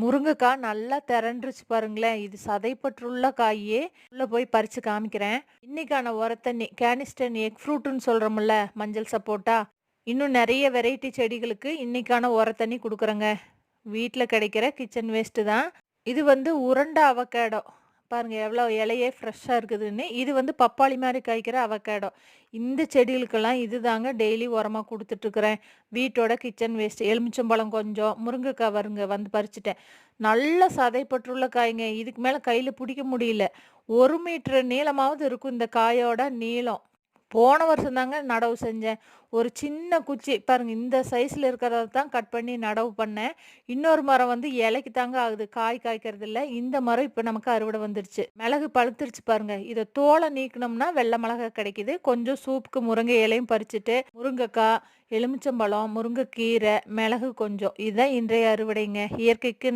முருங்கைக்காய் நல்லா திரண்டுருச்சு பாருங்களேன். இது சதைப்பற்றுள்ள காயே உள்ளே போய் பறித்து காமிக்கிறேன். இன்னைக்கான உரத்தண்ணி கேனிஸ்டன் எக் ஃப்ரூட்டுன்னு சொல்கிறோம்ல மஞ்சள் சப்போட்டா. இன்னும் நிறைய வெரைட்டி செடிகளுக்கு இன்னைக்கான உரத்தண்ணி கொடுக்குறேங்க. வீட்டில் கிடைக்கிற கிச்சன் வேஸ்ட்டு தான். இது வந்து உருண்ட அவகேடோ. பாருங்க எவ்வளோ இலையே ஃப்ரெஷ்ஷாக இருக்குதுன்னு. இது வந்து பப்பாளி மாதிரி காய்க்கிற அவகேடோ இந்த செடிகளுக்கெல்லாம் இது தாங்க டெய்லி உரமாக கொடுத்துட்ருக்குறேன். வீட்டோட கிச்சன் வேஸ்ட் எலுமிச்சம்பழம் கொஞ்சம் முருங்கைக்காய் வருங்க வந்து பறிச்சிட்டேன். நல்ல சதைப்பற்றுள்ள காய்ங்க. இதுக்கு மேலே கையில் பிடிக்க முடியல. ஒரு மீட்டர் நீளமாவது இருக்கும் இந்த காயோட நீளம். போன வருஷம் தாங்க நடவு செஞ்சேன். ஒரு சின்ன குச்சி பாருங்க இந்த சைஸில் இருக்கிறத தான் கட் பண்ணி நடவு பண்ணேன். இன்னொரு மரம் வந்து இலைக்கு தாங்க ஆகுது. காய் காய்க்கிறது இல்லை. இந்த மரம் இப்போ நமக்கு அறுவடை வந்துருச்சு. மிளகு பழுத்துருச்சு பாருங்க. இதை தோலை நீக்கணும்னா வெள்ளை மிளகா கிடைக்குது. கொஞ்சம் சூப்புக்கு முருங்கை இலையும் பறிச்சுட்டு முருங்கைக்காய் எலுமிச்சம்பழம் முருங்கைக்கீரை மிளகு கொஞ்சம். இதுதான் இன்றைய அறுவடைங்க. இயற்கைக்கு